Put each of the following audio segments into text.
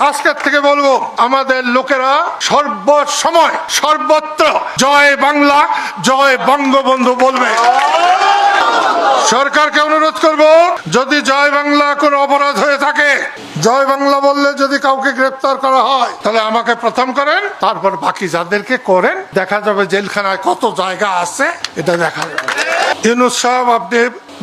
আজকের থেকে বলব, আমাদের লোকেরা সর্বসময়, সর্বত্র জয় বাংলা, জয় বঙ্গবন্ধু বলবে। সরকারকে অনুরোধ করব, যদি জয় বাংলা কোনো অপরাধ হয়ে থাকে, জয় বাংলা বললে যদি কাউকে গ্রেপ্তার করা হয়, তাহলে আমাকে প্রথম করেন, তারপর বাকি যাদেরকে করেন, দেখা যাবে জেলখানায় কত জায়গা আছে, এটা দেখা যাবে। ইউনুস সাহেব, আপনি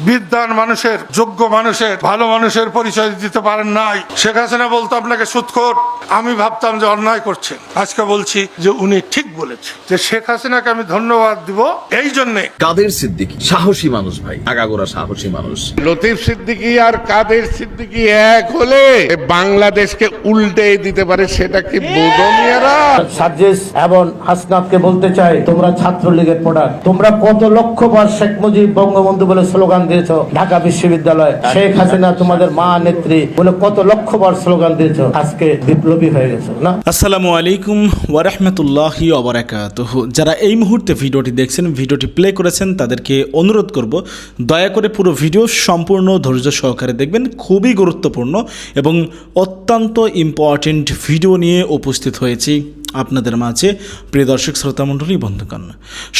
বিদ্যান মানুষের যোগ্য মানুষের ভালো মানুষের পরিচয় দিতে পারেন নাই। শেখ হাসিনা বলতো আপনাকে সুৎখোর আমি ভাবতাম যে অন্যায় করছেন। আজকে বলছি যে উনি ঠিক বলেছে যে শেখ হাসিনাকে আমি ধন্যবাদ দিব এই জন্যে। কাদের সিদ্দিকী? সাহসী মানুষ ভাই আগাগোড়া সাহসী মানুষ। লতিফ সিদ্দিকী আর কাদের সিদ্দিকী এক হলে বাংলাদেশকে উল্টে দিতে পারে সেটা কি বোধ মিয়ারা সার্জিস এবং হাসনাতকে বলতে চাই তোমরা ছাত্রলীগের প্রোডাক্ট তোমরা কত লক্ষ বার শেখ মুজিব বঙ্গবন্ধু বলে স্লোগান দিয়েছ ঢাকা বিশ্ববিদ্যালয়। শেখ হাসিনা তোমাদের মা নেত্রী বলে কত লক্ষ বার স্লোগান দিয়েছ আজকে বিপ্লবী হয়ে গেছো না? আসসালামু আলাইকুম ওয়ারহমতুল্লাহি অবরাকাতুহ যারা এই মুহূর্তে ভিডিওটি দেখছেন ভিডিওটি প্লে করেছেন তাদেরকে অনুরোধ করব দয়া করে পুরো ভিডিও সম্পূর্ণ ধৈর্য সহকারে দেখবেন খুবই গুরুত্বপূর্ণ এবং অত্যন্ত ইম্পর্টেন্ট ভিডিও নিয়ে উপস্থিত হয়েছি আপনাদের মাঝে প্রিয় দর্শক শ্রোতা মণ্ডলী বন্ধুগণ।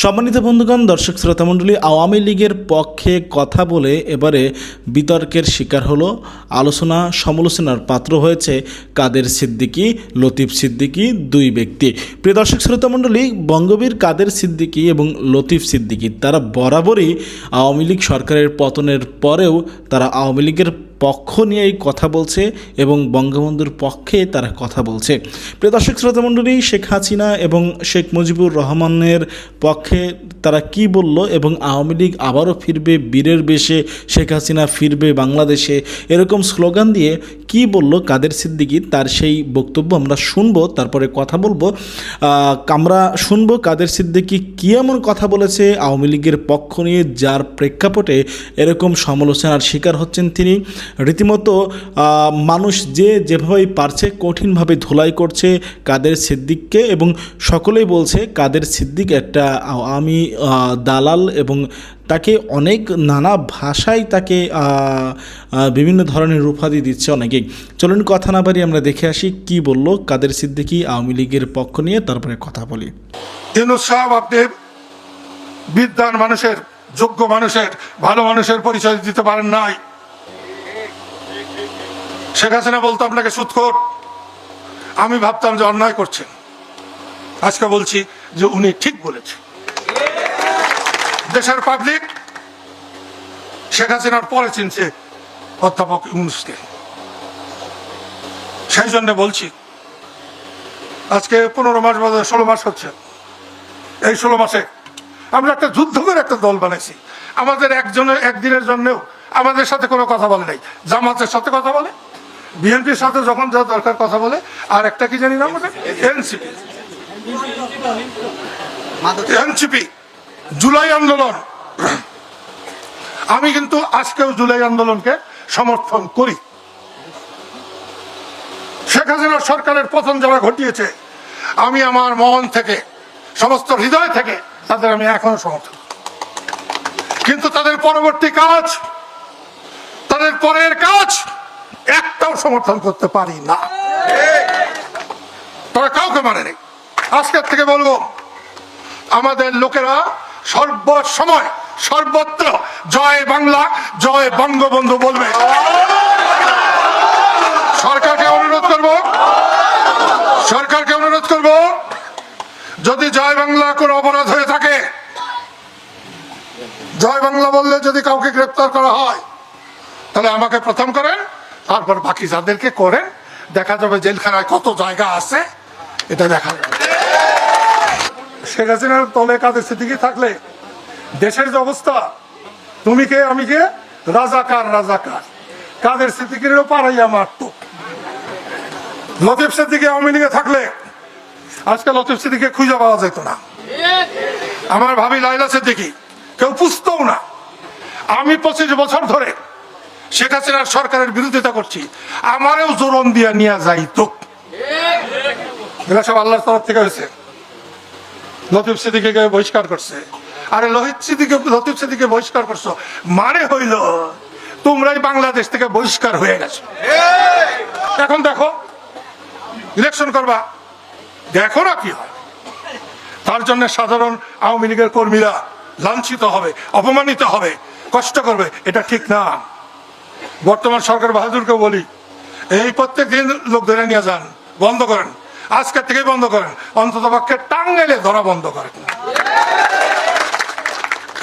সম্মানিত বন্ধুগণ দর্শক শ্রোতা মণ্ডলী আওয়ামী লীগের পক্ষে কথা বলে এবারে বিতর্কের শিকার হলো। আলোচনা সমালোচনার পাত্র হয়েছে কাদের সিদ্দিকী, লতিফ সিদ্দিকী দুই ব্যক্তি। প্রিয় দর্শক, শ্রোতা মণ্ডলী, বঙ্গবীর কাদের সিদ্দিকী এবং লতিফ সিদ্দিকী, তারা বরাবরই আওয়ামী লীগ সরকারের পতনের পরেও তারা আওয়ামী লীগের পক্ষ নিয়েই কথা বলছে এবং বঙ্গবন্ধুর পক্ষে তারা কথা বলছে। প্রিয় দর্শক শ্রোতা মণ্ডলী শেখ হাসিনা এবং শেখ মুজিবুর রহমানের পক্ষে তারা কি বলল এবং আওয়ামী লীগ আবারও ফিরবে, বীরের বেশে শেখ হাসিনা ফিরবে বাংলাদেশে, এরকম স্লোগান দিয়ে কি বলল কাদের সিদ্দিকি, তার সেই বক্তব্য আমরা শুনব, তারপরে কথা বলব। আমরা শুনব কাদের সিদ্দিকি কী এমন কথা বলেছে, আওয়ামী লীগের পক্ষ নিয়ে যার প্রেক্ষাপটে এরকম সমালোচনার শিকার হচ্ছেন তিনি। রীতিমতো মানুষ যে যেভাবেই পারছে কঠিনভাবে ধোলাই করছে কাদের সিদ্দিককে এবং সকলেই বলছে কাদের সিদ্দিক একটা আমি দালাল এবং তাকে অনেক নানা ভাষায় তাকে বিভিন্ন ধরনের রূপাদি দিচ্ছে অনেকেই। চলুন কথা না পারি আমরা দেখে আসি কি বলল কাদের সিদ্দিকি আওয়ামী লীগের পক্ষ নিয়ে, তারপরে কথা বলি। আপনি বিদ্যান মানুষের, যোগ্য মানুষের, ভালো মানুষের পরিচয় দিতে পারেন নাই। শেখ হাসিনা বলতো আপনাকে সুৎখোর। আমি ভাবতাম যে অন্যায় করছেন। আজকে বলছি যে উনি ঠিক বলেছে দেশের পাবলিক শেখ হাসিনার পরে চিনছে অধ্যাপক ইউনুসকে। সেই জন্য বলছি আজকে পনেরো মাস বাদে ষোলো মাস হচ্ছে। এই ষোলো মাসে আমরা একটা যুদ্ধ করে একটা দল বানাইছি। আমাদের একজনের একদিনের জন্যও আমাদের সাথে কোনো কথা বলে নাই। জামাতের সাথে কথা বলে বিএনপির সাথে যখন যা দরকার কথা বলে আর একটা কি জানি না আমাদের এনসিপি। এনসিপি। জুলাই আন্দোলন। আমি কিন্তু আজকেও জুলাই আন্দোলনকে সমর্থন করি। শেখ হাসিনা সরকারের পতন যারা ঘটিয়েছে, আমি আমার মন থেকে, সমস্ত হৃদয় থেকে তাদের আমি এখনও সমর্থন কিন্তু তাদের পরবর্তী কাজ, তাদের পরের কাজ, একটাও সমর্থন করতে পারি না। তারা কাউকে মানেনি। আজকের থেকে বলব, আমাদের লোকেরা সর্বসময়, সর্বত্র জয় বাংলা, জয় বঙ্গবন্ধু বলবে। সরকারকে অনুরোধ করব, সরকারকে অনুরোধ করব, যদি জয় বাংলা কোনো অপরাধ হয়ে থাকে, জয় বাংলা বললে যদি কাউকে গ্রেপ্তার করা হয়, তাহলে আমাকে প্রথম করেন, তারপর বাকি যাদেরকে করেন, দেখা যাবে জেলখানায় কত জায়গা আছে, এটা দেখা যাবে। শেখ হাসিনার তলে কাদের স্মৃতি থাকলে দেশের যে অবস্থা, তুমি কে, আমি কে? রাজাকার রাজাকার। কাদের সিদ্দিকিরও পারাইয়া মারতো। লতিফ সিদ্দিকি আওয়ামী লীগে থাকলে আজকে লতিফ সিদ্দিকে খুঁজে পাওয়া যেত না। আমার ভাবি লাইলা সিদ্দিকি, কেউ পুষতও না। আমি পঁচিশ বছর ধরে শেখ হাসিনার সরকারের বিরোধিতা করছি। আমারও জোরন দিয়া নিয়ে যাইতো। এগুলো সব আল্লাহর তরফ থেকে হয়েছে। লতিফ সিদ্দিকে বহিষ্কার করছে। আরে লোহিত সিদ্দিকে লতিফ সিদ্দিকে বহিষ্কার করছ? মানে হইল। তোমরাই বাংলাদেশ থেকে বহিষ্কার হয়ে গেছো। এখন দেখো ইলেকশন করবা। দেখো না কি হয়। তার জন্য সাধারণ আওয়ামী লীগের কর্মীরা লাঞ্ছিত হবে অপমানিত হবে কষ্ট করবে। এটা ঠিক না। বর্তমান সরকার বাহাদুরকে বলি এই প্রত্যেক দিন লোক ধরে নিয়ে যান বন্ধ করেন। আজকের থেকে বন্ধ করেন। অন্তত পক্ষে টাঙ্গাইলে ধরা বন্ধ করেন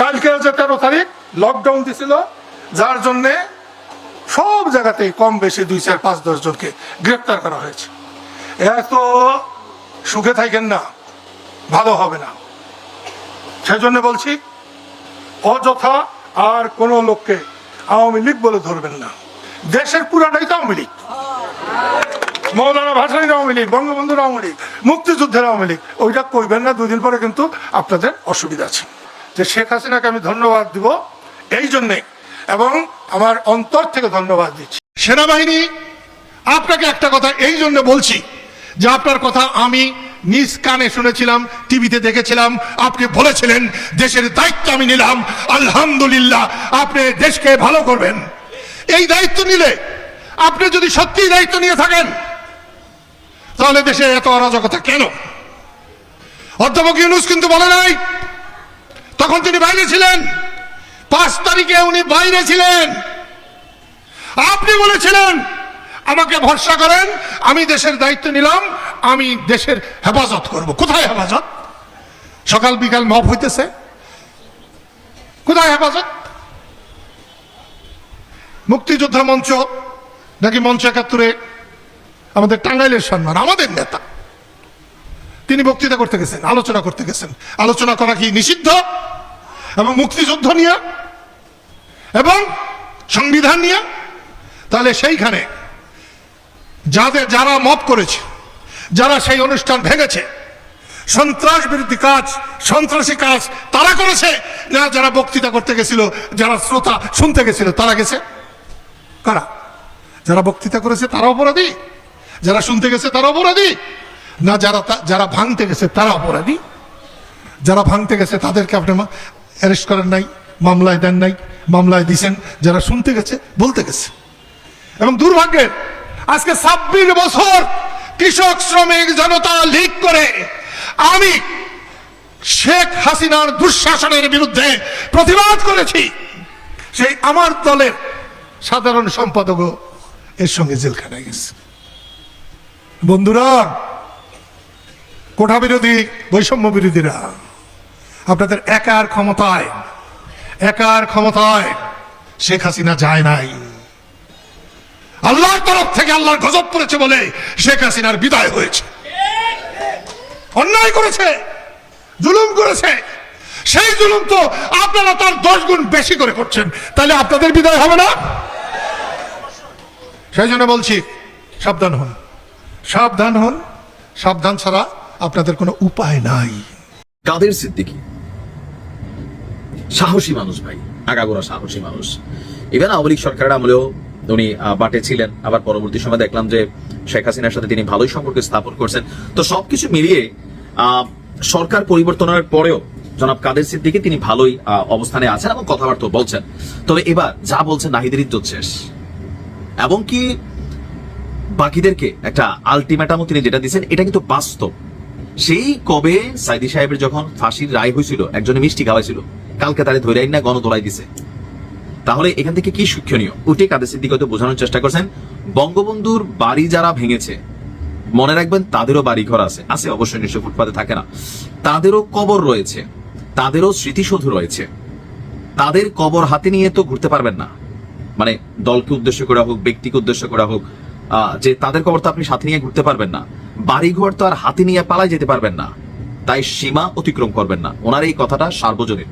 কালকে হচ্ছে তেরো তারিখ লকডাউন দিছিল, যার জন্যে সব জায়গাতেই কম বেশি দুই চার পাঁচ দশ জনকে গ্রেপ্তার করা হয়েছে। এত সুখে থাকেন না, ভালো হবে না। সেজন্য বলছি, অযথা আর কোন লোককে আওয়ামী লীগ বলে ধরবেন না। দেশের পুরাটাই তো আওয়ামী লীগ। মৌলানা ভাসানির আওয়ামী লীগ, বঙ্গবন্ধুর আওয়ামী লীগ, মুক্তিযুদ্ধের আওয়ামী লীগ, ওইটা কইবেন না, দুদিন পরে কিন্তু আপনাদের অসুবিধা আছে। যে শেখ হাসিনাকে আমি ধন্যবাদ দিব এই জন্যে এবং আমার অন্তর থেকে ধন্যবাদ দিচ্ছি। সেনাবাহিনী, আপনাকে একটা কথা এই জন্য বলছি যে আপনার কথা আমি নিজ কানে শুনেছিলাম, টিভিতে দেখেছিলাম, আপনি বলেছিলেন, দেশের দায়িত্ব আমি নিলাম, আলহামদুলিল্লাহ, আপনি দেশকে ভালো করবেন। এই দায়িত্ব নিলে আপনি যদি সত্যিই দায়িত্ব নিয়ে থাকেন তাহলে দেশে এত অরাজকতা কেন? অধ্যাপক ইউনুস কিন্তু বলে নাই। তখন তিনি বাইরে ছিলেন। পাঁচ তারিখে উনি বাইরে ছিলেন। আপনি বলেছিলেন, আমাকে ভরসা করেন, আমি দেশের দায়িত্ব নিলাম, আমি দেশের হেফাজত করব। কোথায় হেফাজত? সকাল বিকাল মপ হইতেছে। কোথায় হেফাজত? মুক্তিযোদ্ধা মঞ্চ, নাকি মঞ্চ একাত্তরে আমাদের টাঙ্গাইলের সম্মান, আমাদের নেতা। তিনি বক্তৃতা করতে গেছেন, আলোচনা করতে গেছেন। আলোচনা করা কি নিষিদ্ধ? এবং মুক্তিযুদ্ধ নিয়ে? এবং সংবিধান নিয়ে? তাহলে সেইখানে যাদের যারা মত করেছে, যারা সেই অনুষ্ঠান ভেঙেছে, সন্ত্রাস বিরোধী কাজ, সন্ত্রাসী কাজ তারা করেছে? না, যারা বক্তৃতা করতে গেছিল, যারা শ্রোতা শুনতে গেছিল, তারা গেছে? কারা? যারা বক্তৃতা করেছে তারা অপরাধী। যারা শুনতে গেছে তারা অপরাধী। না, যারা যারা ভাঙতে গেছে তারা অপরাধী। যারা ভাঙতে গেছে তাদেরকে আপনি অ্যারেস্ট করেন নাই, মামলায় দেন নাই, মামলায় দিছেন। যারা শুনতে গেছে, বলতে গেছে। এবং দুর্ভাগ্যের, আজকে ছাব্বিশ বছর কৃষক শ্রমিক জনতা লীগ করে আমি শেখ হাসিনার দুঃশাসনের বিরুদ্ধে প্রতিবাদ করেছি। সেই আমার দলের সাধারণ সম্পাদকও এর সঙ্গে জেলখানায় গেছে। বন্ধুরা, কোঠা বিরোধী, বৈষম্য বিরোধীরা, আপনাদের একার ক্ষমতায় একার ক্ষমতায় শেখ হাসিনা যায় নাই। আল্লাহর তরফ থেকে আল্লাহর গজব পড়েছে বলে শেখ হাসিনার বিদায় হয়েছে। অন্যায় করেছে, জুলুম করেছে। সেই জুলুম তো আপনারা তার দশ গুণ বেশি করে করছেন। তাহলে আপনাদের বিদায় হবে না? সেই জন্য বলছি, সাবধান হন। সাবধান হন। সাবধান ছাড়া আপনাদের কোনো উপায় নাই। কাদের সিদ্দিকি? সাহসী মানুষ ভাই, আগাগোড়া সাহসী মানুষ। ইভেন আওয়ামী লীগ সরকারের আমলেও উনি বাটে ছিলেন। আবার পরবর্তী সময় দেখলাম যে শেখ হাসিনার সাথে তিনি ভালোই সম্পর্ক স্থাপন করছেন। তো সবকিছু মিলিয়ে সরকার পরিবর্তনের পরেও জনাব কাদের সিদ্দিকি তিনি ভালোই অবস্থানে আছেন এবং কথাবার্তা বলছেন। তবে এবার যা বলছেন নাহিদের শেষ। এবং কি বাকিদেরকে একটা আলটিমেটামও তিনি যেটা দিচ্ছেন এটা কিন্তু বাস্তব। সেই কবে সাইদি সাহেবের যখন ফাঁসির রায় হয়েছিল, একজনে মিষ্টি খাওয়াইছিল, কালকে তারে ধরে না গণতোলাই দিছে। তাহলে এখান থেকে কি শিক্ষণীয়? ওইটাই কাদের সিদ্দিক হয়তো বোঝানোর চেষ্টা করছেন, বঙ্গবন্ধুর বাড়ি যারা ভেঙেছে, মনে রাখবেন তাদেরও বাড়ি ঘর আছে। আছে অবশ্যই, নিশ্চয় ফুটপাতে থাকে না। তাদেরও কবর রয়েছে, তাদেরও স্মৃতিসৌধ রয়েছে। তাদের কবর হাতে নিয়ে তো ঘুরতে পারবেন না। মানে দলকে উদ্দেশ্য করা হোক, ব্যক্তিকে উদ্দেশ্য করা হোক যে তাদের কবর তো আপনি সাথে নিয়ে ঘুরতে পারবেন না। বাড়িঘর তো আর হাতে নিয়ে পালায় যেতে পারবেন না। তাই সীমা অতিক্রম করবেন না। ওনার এই কথাটা সার্বজনীন।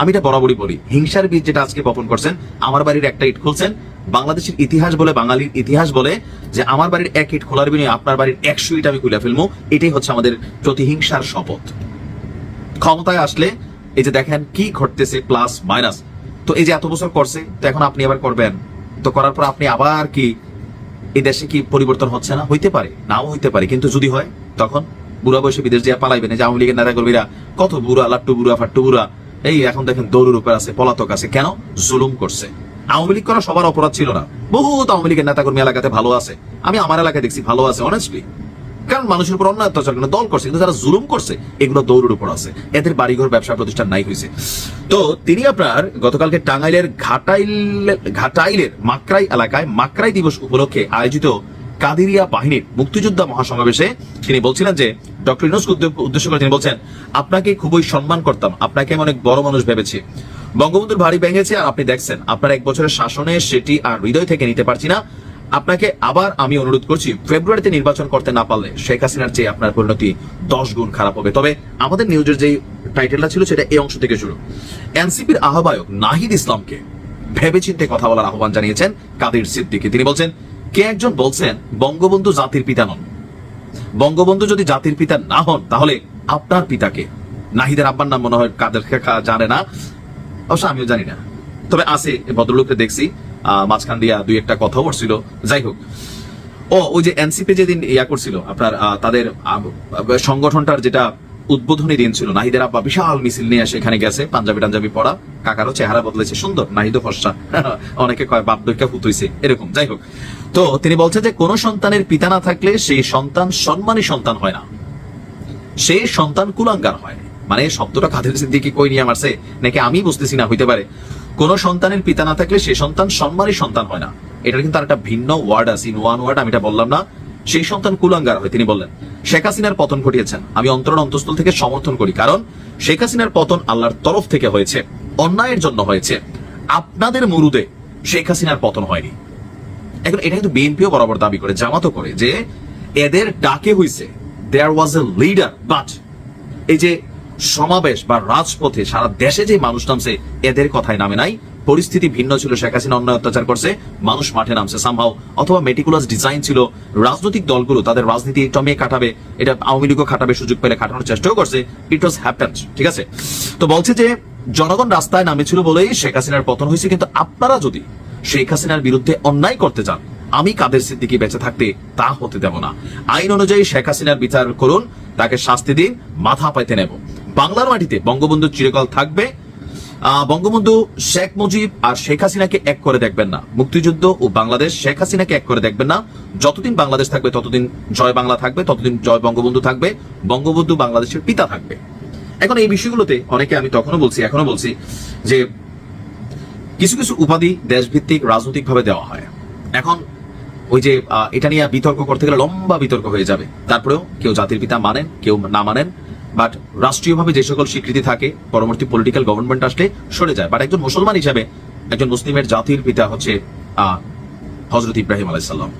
আমি এটা বরাবরই বলি। হিংসার বীজ যেটা আজকে বপন করছেন, আমার বাড়ির একটা ইট খুলছেন। বাংলাদেশের ইতিহাস বলে, বাঙালির ইতিহাস বলে যে আমার বাড়ির এক ইট খোলার বিনিময়ে আপনার বাড়ির একশো ইট আমি খুলে ফেলব। এটাই হচ্ছে আমাদের প্রতিহিংসার শপথ। ক্ষমতায় আসলে এই যে দেখেন কি ঘটতেছে প্লাস মাইনাস তো এই যে এত বছর করছে, তো এখন আপনি আবার করবেন। তো করার পর আপনি আবার কি এই দেশে কি পরিবর্তন হচ্ছে না? হইতে পারে, নাও হইতে পারে, কিন্তু যদি হয়, তখন বুড়া বয়সে বিদেশ দিয়ে পালাইবে না। যে আওয়ামী লীগের নেতা কর্মীরা কত বুড়া, লাট্টু বুড়া, ফাট্টু বুড়া, এই এখন দেখেন দৌড়ের উপর আছে, পলাতক আছে, কেন? জুলুম করছে। আওয়ামী লীগ করা সবার অপরাধ ছিল না। বহুত আওয়ামী লীগের নেতা কর্মী এলাকাতে ভালো আছে। আমি আমার এলাকায় দেখছি ভালো আছে অনেস্টলি কারণ মানুষের উপর অন্যায় অত্যাচার কোনো দল করছে, কিন্তু যারা জুলুম করছে, এগুলো দৌড়ের উপর আছে। এদের বাড়িঘর ব্যবসা প্রতিষ্ঠান নাই হয়েছে তো তিনি আপনার গতকালকে টাঙ্গাইলের ঘাটাইল, ঘাটাইলের মাকরাই এলাকায় মাকরাই দিবস উপলক্ষে আয়োজিত কাদিরিয়া বাহিনীর মুক্তিযোদ্ধা মহাসমাবেশে তিনি বলছিলেন যে, ডক্টর ইউনুসকে উদ্দে- উদ্দেশ্য করে তিনি বলছেন, আপনাকে খুবই সম্মান করতাম। আপনাকে আমি অনেক বড় মানুষ ভেবেছি। বঙ্গবন্ধুর ভারী ভেঙেছে আর আপনি দেখছেন। আপনার এক বছরের শাসনে সেটি আর হৃদয় থেকে নিতে পারছি না। আপনাকে আবার আমি অনুরোধ করছি, ফেব্রুয়ারিতে নির্বাচন করতে না পারলে শেখ হাসিনার চেয়ে আপনার পরিণতি দশ গুণ খারাপ হবে। তবে আমাদের নিউজের যে টাইটেলটা ছিল সেটা এই অংশ থেকে শুরু। এনসিপির আহ্বায়ক নাহিদ ইসলামকে ভেবেচিন্তে কথা বলার আহ্বান জানিয়েছেন কাদির সিদ্দিকী। তিনি বলছেন, কে একজন বলছেন বঙ্গবন্ধু জাতির পিতা নন? বঙ্গবন্ধু যদি জাতির পিতা না হন, তাহলে আপনার পিতাকে নাহিদের আব্বার নাম মনে হয় কাদের জানে না। অবশ্য আমিও জানি না। তবে আছে ভদ্রলোককে দেখছি। মাঝখান দিয়া দুই একটা কথা বলছিল। যাই হোক। ও, ওই যে এনসিপি যেদিন ইয়া করছিল, আপনার তাদের সংগঠনটার যেটা উদ্বোধনী দিন ছিল, নাহিদের আব্বা বিশাল মিছিল নিয়ে সেখানে গেছে, পাঞ্জাবি টাঞ্জাবি পড়া কাকারও চেহারা বদলেছে, সুন্দর নাহিদও ফর্সা। অনেকে কয়, বাপ দৈকা ফুতুইছে এরকম, যাই হোক। তো তিনি বলছেন যে, কোন সন্তানের পিতা না থাকলে সেই সন্তান সম্মানী সন্তান হয় না। সেই সন্তান কুলাঙ্গার হয়। মানে শব্দটা কাদের সিদ্দিকি কই নিয়ে মারছে, নাকি আমি বুঝতেছি না, হইতে পারে। কোন সন্তানের পিতা না থাকলে সে সন্তান সম্মানী সন্তান হয় না। এটা কিন্তু তার একটা ভিন্ন ওয়ার্ড আছে ইন ওয়ান ওয়ার্ড, আমি এটা বললাম না। সেই সন্তান কুলাঙ্গার হয়, তিনি বললেন, শেখ হাসিনার পতন ঘটিয়েছেন, আমি অন্তরণ অন্তঃস্থল থেকে সমর্থন করি, কারণ শেখ হাসিনার পতন আল্লাহর তরফ থেকে হয়েছে, অন্যায়ের জন্য হয়েছে। আপনাদের মুরুদে শেখ হাসিনার পতন হয়নি। এখন এটা কিন্তু বিএনপিও বরাবর দাবি করে, জামাতও করে, যে এদের ডাকে হইছে দেয়ার ওয়াজ এ লিডার বাট এই যে সমাবেশ বা রাজপথে সারা দেশে যে মানুষ নামছে, এদের কথায় নামে নাই। পরিস্থিতি ভিন্ন ছিল, শেখ হাসিনা অন্যায় অত্যাচার করছে, মানুষ মাঠে নামছে সামহাও অথবা মেটিকুলাস ডিজাইন ছিল, রাজনৈতিক দলগুলো তাদের রাজনীতি টমিয়ে কাটাবে, এটা আওয়ামী লীগও খাটাবে, সুযোগ পেলে খাটানোর চেষ্টাও করছে। ইট ওয়াজ হ্যাপেন্ড ঠিক আছে? তো বলছে যে, জনগণ রাস্তায় নামেছিল বলেই শেখ হাসিনার পতন হয়েছে, কিন্তু আপনারা যদি শেখ হাসিনার বিরুদ্ধে অন্যায় করতে চান, আমি কাদের সিদ্দিকি বেঁচে থাকতে তা হতে দেব না। আইন অনুযায়ী শেখ হাসিনার বিচার করুন, তাকে শাস্তি দিন, মাথা পাইতে নেব। বাংলার মাটিতে বঙ্গবন্ধু চিরকাল থাকবে। বঙ্গবন্ধু শেখ মুজিব আর শেখ হাসিনাকে এক করে দেখবেন না। মুক্তিযুদ্ধ ও বাংলাদেশ শেখ হাসিনাকে এক করে দেখবেন না। যতদিন বাংলাদেশ থাকবে, ততদিন জয় বাংলা থাকবে, ততদিন জয় বঙ্গবন্ধু থাকবে, বঙ্গবন্ধু বাংলাদেশের পিতা থাকবে। এখন এই বিষয়গুলোতে অনেকে আমি তখনও বলছি এখনও বলছি যে কিছু কিছু উপাধি দেশভিত্তিক রাজনৈতিক ভাবে দেওয়া হয়। এখন ওই যে এটা নিয়ে বিতর্ক করতে গেলে লম্বা বিতর্ক হয়ে যাবে। তারপরেও কেউ জাতির পিতা মানেন, কেউ না মানেন। বাট রাষ্ট্রীয়ভাবে যে সকল স্বীকৃতি থাকে, পরবর্তী পলিটিক্যাল গভর্নমেন্ট আসলে সরে যায়। বাট একজন মুসলমান হিসাবে একজন মুসলিমের জাতির পিতা হচ্ছে হজরত ইব্রাহিম আলাইসাল্লাম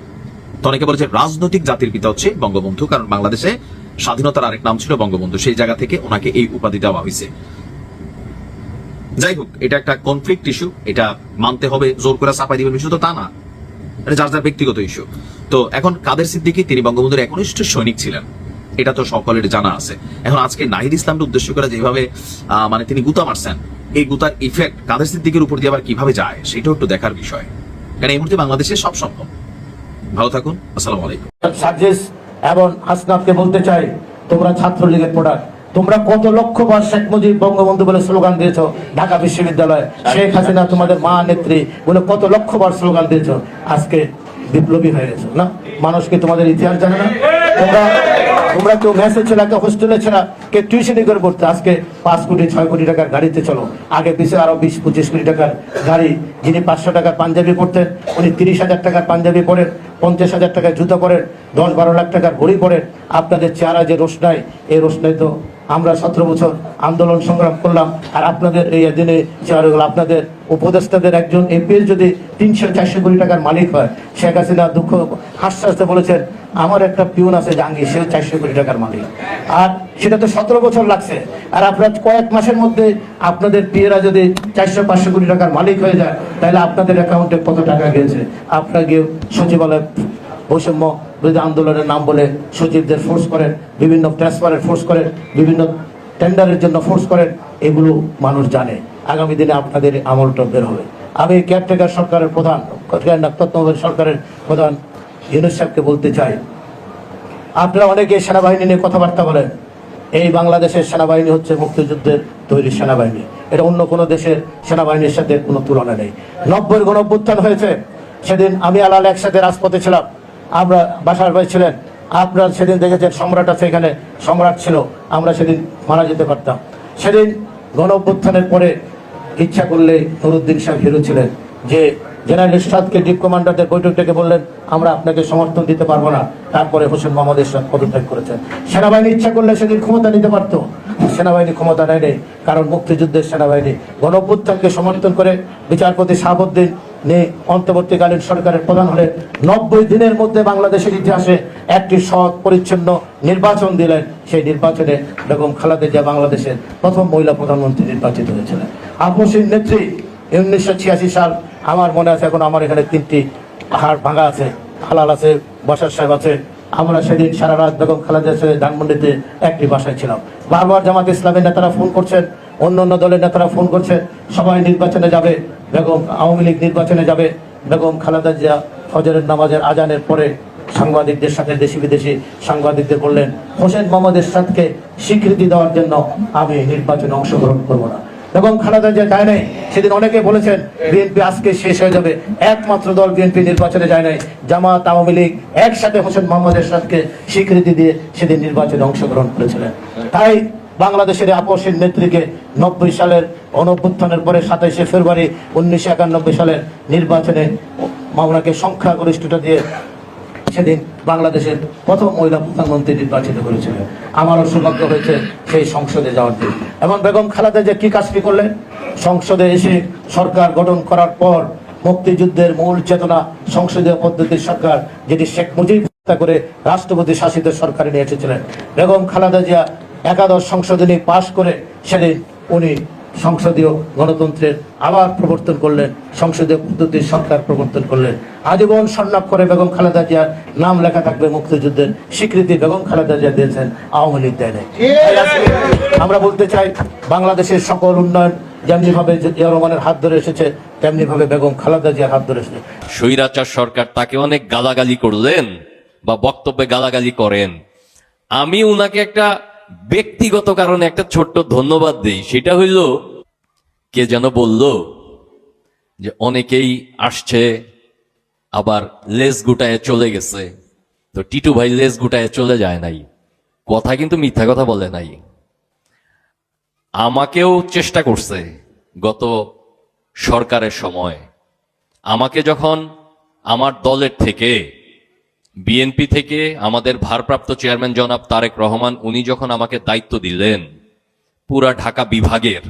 তো অনেকে বলেছে রাজনৈতিক জাতির পিতা হচ্ছে বঙ্গবন্ধু, কারণ বাংলাদেশে স্বাধীনতার আরেক নাম ছিল বঙ্গবন্ধু। সেই জায়গা থেকে ওনাকে এই উপাধি দেওয়া হয়েছে। যাই হোক, এটা একটা কনফ্লিক্ট ইস্যু এটা মানতে হবে, জোর করে চাপাই দিবেন ইস্যু তো তা না। যার যার ব্যক্তিগত ইস্যু তো এখন কাদের সিদ্দিকি, তিনি বঙ্গবন্ধুর একনিষ্ঠ সৈনিক ছিলেন। এটা তো সকলের জানা আছে। এখন আজকে নাহিদ ইসলামকে উদ্দেশ্য করে যেভাবে মানে তিনি গুতা মারছেন, এই গুতার ইফেক্ট কাদের সিদ্দিকির উপর দিয়ে আবার কীভাবে যায়, সেটাও একটু দেখার বিষয়। কারণ এই মুহূর্তে বাংলাদেশে সব সম্ভব। ভালো থাকুন, আসসালামু আলাইকুম। সার্জিস এবং হাসনাতকে বলতে চাই, তোমরা ছাত্রলীগের প্রোডাক্ট। তোমরা কত লক্ষ বার শেখ মুজিব বঙ্গবন্ধু বলে স্লোগান দিয়েছ ঢাকা বিশ্ববিদ্যালয়। শেখ হাসিনা তোমাদের মা নেত্রী বলে কত লক্ষ বার স্লোগান দিয়েছ। আজকে বিপ্লবী হয়ে গেছো, না? মানুষকে তোমাদের ইতিহাস জানে না? তোমরা তোমরা কেউ মেসে ছিল কেউ হোস্টেলে ছিল কে টিউশনি করে পড়তে, আজকে পাঁচ কোটি, ছয় কোটি টাকার গাড়িতে চলো। আগে পিছিয়ে আরও বিশ, পঁচিশ কোটি টাকার গাড়ি, যিনি পাঁচশো টাকার পাঞ্জাবি পড়তেন উনি তিরিশ হাজার টাকার পাঞ্জাবি পড়েন পঞ্চাশ হাজার টাকার জুতো পরেন, দশ বারো লাখ টাকার ঘড়ি পড়েন আপনাদের চেহারা যে রোশনাই এই রোশনাই তো আমরা সতেরো বছর আন্দোলন সংগ্রাম করলাম আর আপনাদের এই দিনে আপনাদের উপদেষ্টাদের একজন এমপির যদি তিনশো চারশো কোটি টাকার মালিক হয়, শেখ হাসিনা দুঃখ হাসতে হাসতে বলেছেন, আমার একটা পিউন আছে জাহাঙ্গীর, সেও চারশো কোটি টাকার মালিক। আর সেটা তো সতেরো বছর লাগছে। আর আপনার কয়েক মাসের মধ্যে আপনাদের পিয়েরা যদি চারশো পাঁচশো কোটি টাকার মালিক হয়ে যায়, তাহলে আপনাদের অ্যাকাউন্টে কত টাকা গিয়েছে? আপনার গিয়ে সচিবালয় বৈষম্য বিরোধী আন্দোলনের নাম বলে সচিবদের ফোর্স করেন, বিভিন্ন ট্রান্সফারের ফোর্স করেন, বিভিন্ন টেন্ডারের জন্য ফোর্স করেন, এগুলো মানুষ জানে। আগামী দিনে আপনাদের আমলটা বের হবে। আমি কেয়ারটেকার সরকারের প্রধান তত্ত্বাবধায়ক সরকারের প্রধান ইউনুস সাহেবকে বলতে চাই। আপনারা অনেকে সেনাবাহিনী নিয়ে কথাবার্তা বলেন। এই বাংলাদেশের সেনাবাহিনী হচ্ছে মুক্তিযুদ্ধের তৈরি সেনাবাহিনী। এটা অন্য কোনো দেশের সেনাবাহিনীর সাথে কোনো তুলনা নেই। নব্বই গণ অভ্যুত্থান হয়েছে। সেদিন আমি আলাল একসাথে রাজপথে ছিলাম। আমরা বাসার ভাই ছিলেন। আপনারা সেদিন দেখেছেন সম্রাট আছে এখানে। সম্রাট ছিল। আমরা সেদিন মারা যেতে পারতাম। সেদিন গণ পরে ইচ্ছা করলে নুরুদ্দিন সাহেব হিরো ছিলেন। যে জেনারেল ইরশাদকে ডিপ কমান্ডারদের বৈঠক থেকে বললেন, আমরা আপনাকে সমর্থন দিতে পারব না। তারপরে হোসেন মোহাম্মদ ইসলাম পদত্যাগ করেছেন। সেনাবাহিনী ইচ্ছা করলে সেদিন ক্ষমতা নিতে পারতো। সেনাবাহিনী ক্ষমতা নেয় নেই কারণ মুক্তিযুদ্ধের সেনাবাহিনী গণ অভ্যুত্থানকে সমর্থন করে বিচারপতি শাহাবুদ্দিন অন্তর্বর্তীকালীন সরকারের প্রধান হলে নব্বই দিনের মধ্যে বাংলাদেশের ইতিহাসে একটি সৎ পরিচ্ছন্ন নির্বাচন দিলেন। সেই নির্বাচনে বেগম খালেদা জিয়া বাংলাদেশের প্রথম মহিলা প্রধানমন্ত্রী নির্বাচিত হয়েছিলেন। আপসীর নেত্রী উনিশশো ছিয়াশি সাল, আমার মনে আছে এখন আমার এখানে তিনটি হাড় ভাঙা আছে, হালাল আছে, বসার সাহেব আছে। আমরা সেদিন সারা রাত বেগম খালেদা জিয়া ধানমন্ডিতে একটি বাসায় ছিলাম। বারবার জামাত ইসলামের নেতারা ফোন করছেন অন্য অন্য দলের নেতারা ফোন করছেন, সবাই নির্বাচনে যাবে। বেগম আওয়ামী লীগ নির্বাচনে যাবে। বেগম খালেদা জিয়া ফজরের নামাজের আজানের পরে সাংবাদিকদের সাথে দেশি বিদেশি সাংবাদিকদের বললেন, হোসেন মোহাম্মদ এরশাদকে স্বীকৃতি দেওয়ার জন্য আমি নির্বাচনে অংশগ্রহণ করব না। এবং খালেদা জিয়া যায় নাই। সেদিন অনেকে বলেছেন, বিএনপি আজকে শেষ হয়ে যাবে। একমাত্র দল বিএনপি নির্বাচনে যায় নাই। জামাত, আওয়ামী লীগ একসাথে হোসেন মোহাম্মদ এরশাদকে স্বীকৃতি দিয়ে সেদিন নির্বাচনে অংশগ্রহণ করেছিলেন। তাই বাংলাদেশের আপসের নেত্রীকে নব্বই সালের অনভ্যুত্থানের পরে সাতাইশে ফেব্রুয়ারি উনিশশো একানব্বই সালের নির্বাচনে মামলাকে সংখ্যাগরিষ্ঠতা দিয়ে সেদিন বাংলাদেশের প্রথম মহিলা প্রধানমন্ত্রী নির্বাচিত করেছিলেন। আমারও সৌভাগ্য হয়েছে সেই সংসদে যাওয়ার দিন। এবং বেগম খালেদা যে কি কাজটি করলেন? সংসদে এসে সরকার গঠন করার পর মুক্তিযুদ্ধের মূল চেতনা সংসদীয় পদ্ধতির সরকার যেটি শেখ মুজিব করে রাষ্ট্রপতি শাসিত সরকারে নিয়ে এসেছিলেন। বেগম খালেদা জিয়া একাদশ সংশোধনী পাশ করে সেদিন উনি সংসদীয় গণতন্ত্রের আবার প্রবর্তন করলেন, সংসদীয় পদ্ধতির সরকার প্রবর্তন করলেন। আজীবন স্বর্ণাক্ষরে বেগম খালেদা জিয়ার নাম লেখা থাকবে মুক্তিযুদ্ধের স্বীকৃতি বেগম খালেদা জিয়া দিয়েছেন আওয়ামী লীগ দেয় আমরা বলতে চাই, বাংলাদেশের সকল উন্নয়ন যেমনি ভাবে জিয়া রহমানের হাত ধরে এসেছে তেমনি ভাবে বেগম খালেদা জিয়ার হাত ধরে এসেছে। স্বৈরাচার সরকার তাকে অনেক গালাগালি করলেন বা বক্তব্যে গালাগালি করেন। আমি উনাকে একটা ব্যক্তিগত কারণে একটা ছোট্ট ধন্যবাদ দিই। সেটা হইল, কে যেন বলল যে অনেকেই আসছে, আবার লেজ গুটায় চলে গেছে। তো টিটু ভাই লেজ গুটায় চলে যায় নাই। কথা কিন্তু মিথ্যা কথা বলে নাই। আমাকেও চেষ্টা করছে গত সরকারের সময়। আমাকে যখন আমার দলের থেকে বিএনপি থেকে আমাদের ভারপ্রাপ্ত চেয়ারম্যান জনাব তারেক রহমান, উনি যখন আমাকে দায়িত্ব দিলেন, পুরা ঢাকা বিভাগের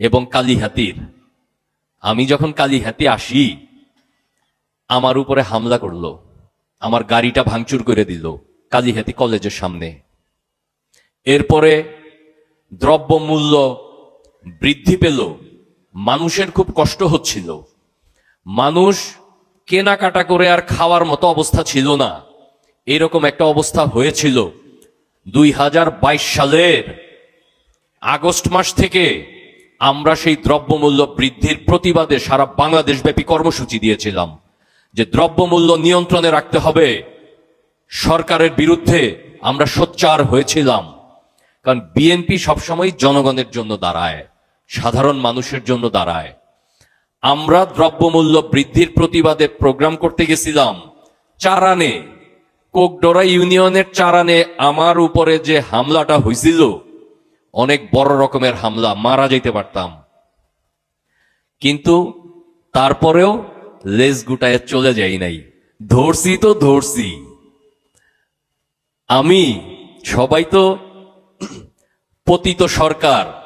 এবং কালীহাতির, আমি যখন কালীহাতি আসি, আমার উপরে হামলা করল, আমার গাড়িটা ভাঙচুর করে দিল কালীহাতি কলেজের সামনে। এরপরে দ্রব্যমূল্য বৃদ্ধি পেল, মানুষের খুব কষ্ট হচ্ছিল। মানুষ কেনাকাটা করে আর খাওয়ার মতো অবস্থা ছিল না। এরকম একটা অবস্থা হয়েছিল দুই হাজার বাইশ সালের আগস্ট মাস থেকে আমরা সেই দ্রব্যমূল্য বৃদ্ধির প্রতিবাদে সারা বাংলাদেশ ব্যাপী কর্মসূচি দিয়েছিলাম, যে দ্রব্যমূল্য নিয়ন্ত্রণে রাখতে হবে। সরকারের বিরুদ্ধে আমরা সোচ্চার হয়েছিলাম, কারণ বিএনপি সবসময় জনগণের জন্য দাঁড়ায়, সাধারণ মানুষের জন্য দাঁড়ায়। আমরা দ্রব্যমূল্য বৃদ্ধির প্রতিবাদে প্রোগ্রাম করতে গেছিলাম। চারানে, কোকডোরা ইউনিয়নের চারানে আমার উপরে যে হামলাটা হয়েছিল অনেক বড় রকমের হামলা, মারা যেতে পারতাম। কিন্তু তারপরেও লেজ গুটায় চলে যাই নাই। ধরছি তো ধরছি। আমি, সবাই তো, পতিত সরকার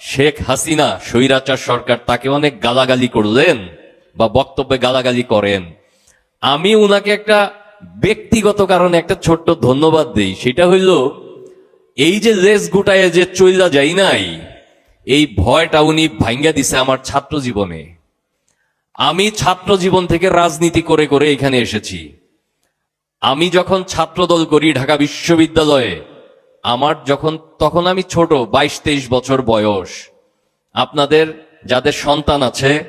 শেখ হাসিনা, স্বৈরাচার সরকার, তাকে অনেক গালাগালি করলেন বা বক্তব্যে গালাগালি করেন। আমি উনাকে একটা ব্যক্তিগত কারণে একটা ছোট্ট ধন্যবাদ দিই। সেটা হইল, এই যে লেজ গুটায় যে চইলা যাই নাই, এই ভয়টা উনি ভাঙ্গা দিছে আমার ছাত্র জীবনে। আমি ছাত্র জীবন থেকে রাজনীতি করে করে এখানে এসেছি। আমি যখন ছাত্রদল করি ঢাকা বিশ্ববিদ্যালয়ে আমার যখন, তখন আমি ছোট, বাইশ, তেইশ বছর বয়স। আপনাদের, যাদের সন্তান আছে,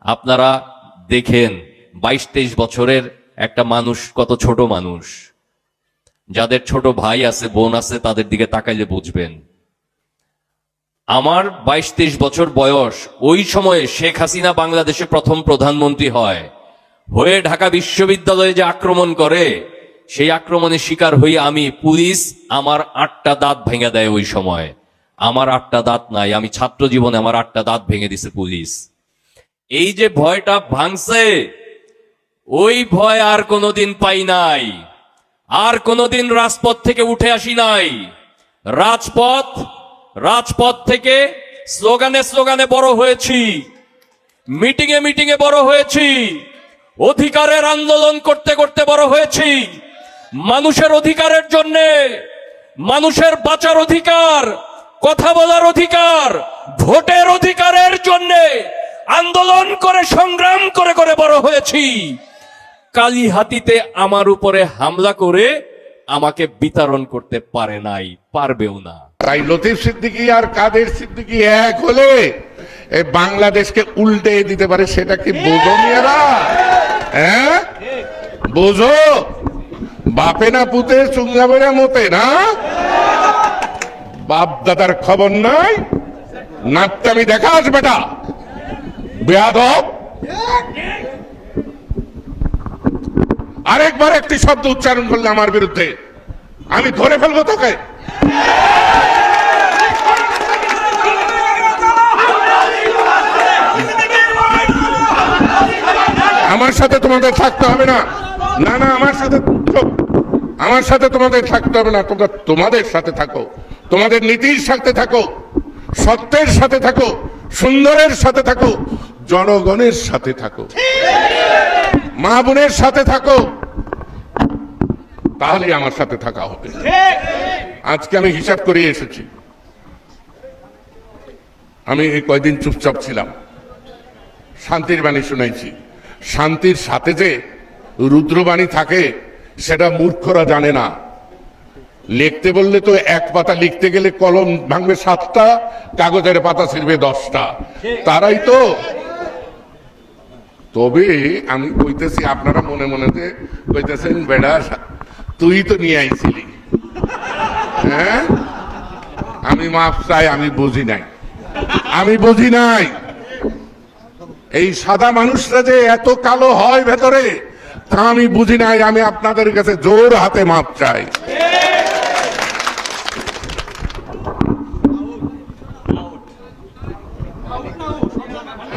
আপনারা দেখেন, বাইশ, তেইশ বছরের একটা মানুষ, কত ছোট মানুষ। যাদের ছোট ভাই আছে, বোন আছে, তাদের দিকে তাকাইলে বুঝবেন। আমার বাইশ, তেইশ বছর বয়স, ওই সময়ে শেখ হাসিনা বাংলাদেশে প্রথম প্রধানমন্ত্রী হয়। হয়ে ঢাকা বিশ্ববিদ্যালয়ে যে আক্রমণ করে সেই আক্রমণের শিকার হয়ে আমি পুলিশ আমার আটটা দাঁত ভেঙে দেয় ওই সময়। আমার আটটা দাঁত নাই, আমি ছাত্র জীবনে আমার আটটা দাঁত ভেঙে দিছে পুলিশ। এই যে ভয়টা ভাঙছে, ওই ভয় আর কোনোদিন পাই নাই। আর কোনোদিন রাজপথ থেকে উঠে আসি নাই। রাজপথ রাজপথ থেকে স্লোগানে স্লোগানে বড় হয়েছি। মিটিংয়ে মিটিংয়ে বড় হয়েছি। অধিকারের আন্দোলন করতে করতে বড় হয়েছি। মানুষের অধিকারের জন্য, মানুষের বাঁচার অধিকার, কথা বলার অধিকার, ভোটের অধিকারের জন্য আন্দোলন করে, সংগ্রাম করে করে বড় হয়েছি। কালী হাতিতে আমার উপরে হামলা করে আমাকে বিতরণ করতে পারে নাই, পারবেও না। তাই লতিফ সিদ্দিকী আর কাদের সিদ্দিকী এক হলে এই বাংলাদেশকে উল্টে দিতে পারে, সেটা কি বোঝো মেয়েরা? হ্যাঁ? বোঝো? বাপে না পুতে বেড়া মতে না? বাপ দাদার খবর নাই। নাট্যামি দেখাস বেটা। বেয়াদব। আরেকবার একটি শব্দ উচ্চারণ করলে আমার বিরুদ্ধে। আমি ধরে ফেলব তোকে। আমার সাথে তোমাদের থাকতে হবে না। না না, আমার সাথে আমার সাথে তোমাদের থাকতে হবে না, তোমরা তোমাদের সাথে থাকো। তোমাদের নীতির সাথে থাকো, সত্যের সাথে থাকো, সুন্দরের সাথে থাকো, জনগণের সাথে থাকো। মা বোনের সাথে থাকো। তাহলে আমার সাথে থাকা হবে। আজকে আমি হিসাব করে এসেছি। আমি এই কয়দিন চুপচাপ ছিলাম। শান্তির বাণী শুনেছি শান্তির সাথে যে রুদ্রবাণী থাকে, সেটা মূর্খরা জানে না। লিখতে বললে তো এক পাতা লিখতে গেলে কলম ভাঙবে সাতটা, কাগজের পাতা ছিড়বে দশটা। তারাই তো। তবে আমি কইতেছি, আপনারা মনে মনে যে কইতেছেন, বেড়া, তুই তো নিয়ে আইছিলি। হ্যাঁ? আমি মাফ চাই, আমি বুঝি নাই। আমি বুঝি নাই। এই সাদা মানুষরা যে এত কালো হয় ভেতরে তা আমি বুঝি নাই, আমি আপনাদের কাছে জোর হাতে মাপ চাই।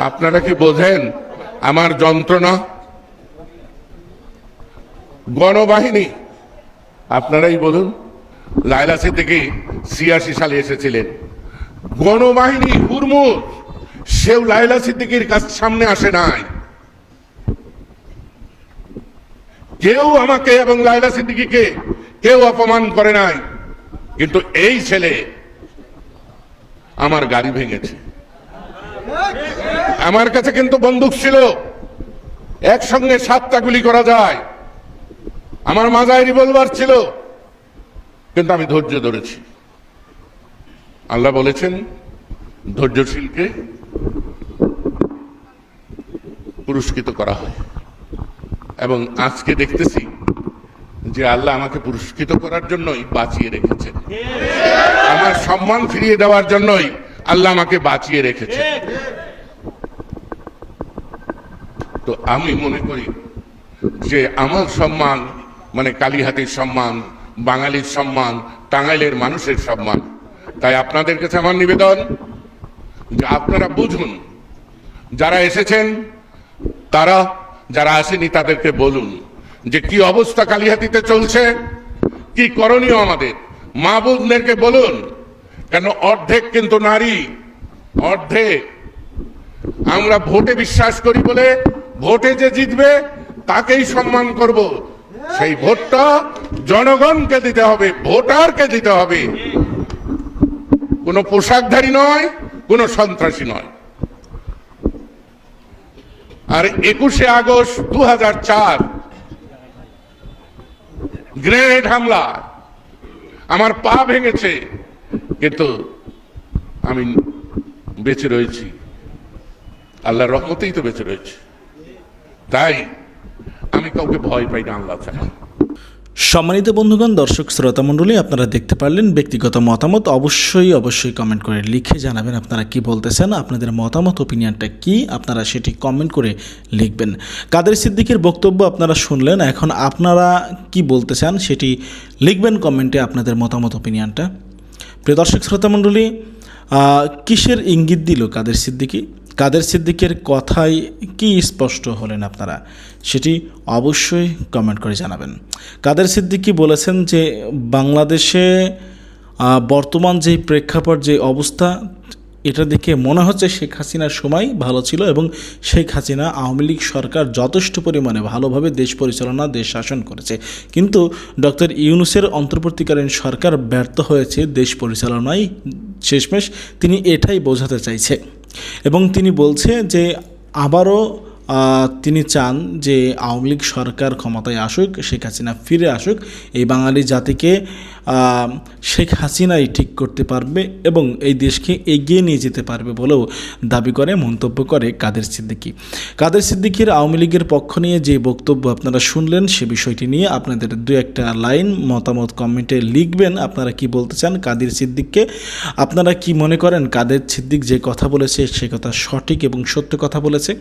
আপনারা কি বোঝেন আমার যন্ত্রণা? গণবাহিনী, আপনারাই বলুন লাইলা সিদ্দিকি ছিয়াশি সালে এসেছিলেন। গণবাহিনী হুরমুর সেও লাইলা সিদ্দিকির কাছ সামনে আসে নাই। কেউ আমাকে এবং লাইলা সিদ্দিকিকে কেউ অপমান করে নাই। কিন্তু এই ছেলে আমার গাড়ি ভেঙেছে। আমার কাছে কিন্তু বন্দুক ছিল। একসঙ্গে সাতটা গুলি করা যায়। আমার মাজায় রিভলভার ছিল। কিন্তু আমি ধৈর্য ধরেছি। আল্লাহ বলেছেন, ধৈর্যশীলকে পুরস্কৃত করা হয়। এবং আজকে দেখতেছি যে আল্লাহ আমাকে পুরস্কৃত করার জন্যই বাঁচিয়ে রেখেছেন আমার সম্মান ফিরিয়ে দেওয়ার জন্যই আল্লাহ আমাকে বাঁচিয়ে রেখেছেন তো আমি মনে করি যে আমার সম্মান মানে কালীহাতির সম্মান, বাঙালির সম্মান, টাঙ্গাইলের মানুষের সম্মান, তাই আপনাদের কাছে আমার নিবেদন যে আপনারা বুঝুন, যারা এসেছেন, তারা যারা আসেনি তাদেরকে বলুন যে কি অবস্থা কালীহাতিতে চলছে? কি করণীয় আমাদের? মা বোনদেরকে বলুন। কেন অর্ধেক কিন্তু নারী, অর্ধেক। আমরা ভোটে বিশ্বাস করি বলে ভোটে যে জিতবে, তাকেই সম্মান করব। সেই ভোটটা জনগণকে দিতে হবে, ভোটারকে দিতে হবে। কোনো পোশাকধারী নয়, কোনো সন্ত্রাসী নয়। আর একুশে আগস্ট দু চার, গ্রেনেড হামলা। আমার পা ভেঙেছে, কিন্তু আমি বেঁচে রয়েছি। আল্লাহর রহমতেই তো বেঁচে রয়েছে। তাই আমি কাউকে ভয় পাই না, আল্লাহ ছাড়া সম্মানিত বন্ধুগণ, দর্শক শ্রোতা মণ্ডলী, আপনারা দেখতে পারলেন ব্যক্তিগত মতামত। অবশ্যই অবশ্যই কমেন্ট করে লিখে জানাবেন আপনারা কি বলতেছেন, আপনাদের মতামত ওপিনিয়নটা কি, আপনারা সেটি কমেন্ট করে লিখবেন। কাদের সিদ্দিকের বক্তব্য আপনারা শুনলেন, এখন আপনারা কি বলতে চান সেটি লিখবেন কমেন্টে আপনাদের মতামত ওপিনিয়নটা প্রিয় দর্শক শ্রোতা মণ্ডলী কিসের ইঙ্গিত দিল কাদের সিদ্দিকি? কাদের সিদ্দিকের কথায় কি স্পষ্ট হলেন আপনারা, সেটি অবশ্যই কমেন্ট করে জানাবেন। কাদের সিদ্দিকি বলেছেন যে, বাংলাদেশে বর্তমান যে প্রেক্ষাপট, যে অবস্থা, এটা দেখে মনে হচ্ছে শেখ হাসিনার সময় ভালো ছিল এবং শেখ হাসিনা আওয়ামী লীগ সরকার যথেষ্ট পরিমাণে ভালোভাবে দেশ পরিচালনা, দেশ শাসন করেছে। কিন্তু ডক্টর ইউনুসের অন্তর্বর্তীকালীন সরকার ব্যর্থ হয়েছে দেশ পরিচালনায় শেষমেশ, তিনি এটাই বোঝাতে চাইছে। এবং তিনি বলছে যে আবারও তিনি চান যে আওয়ামী লীগ সরকার ক্ষমতায় আসুক, শেখ হাসিনা ফিরে আসুক, এই বাঙালি জাতিকে শেখ হাসিনাই ঠিক করতে পারবে এবং এই দেশকে এগিয়ে নিয়ে যেতে পারবে বলেও দাবি করে, মন্তব্য করে কাদের সিদ্দিকী। কাদের সিদ্দিকীর আওয়ামী লীগের পক্ষ নিয়ে যে বক্তব্য আপনারা শুনলেন সে বিষয়টি নিয়ে আপনাদের দু একটা লাইন মতামত কমেন্টে লিখবেন, আপনারা কি বলতে চান কাদের সিদ্দিককে? আপনারা কি মনে করেন কাদের সিদ্দিক যে কথা বলেছে, সে কথা সঠিক এবং সত্য কথা বলেছে?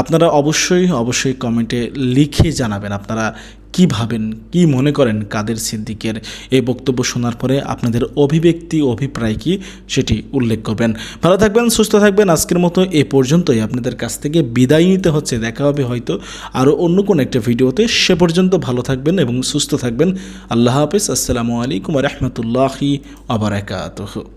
আপনারা অবশ্যই অবশ্যই কমেন্টে লিখে জানাবেন, আপনারা কি ভাবেন, কি মনে করেন কাদের সিদ্দিকের? এই বক্তব্য শোনার পরে আপনাদের অভিব্যক্তি, অভিপ্রায় কি সেটি উল্লেখ করবেন। ভালো থাকবেন, সুস্থ থাকবেন। আজকের মতো এ পর্যন্তই। আপনাদের কাছ থেকে বিদায় নিতে হচ্ছে। দেখা হবে হয়তো আরও অন্য কোনো একটা ভিডিওতে। সে পর্যন্ত ভালো থাকবেন এবং সুস্থ থাকবেন। আল্লাহ হাফিজ। আসসালামু আলাইকুম রহমতুল্লাহি আবরাকাত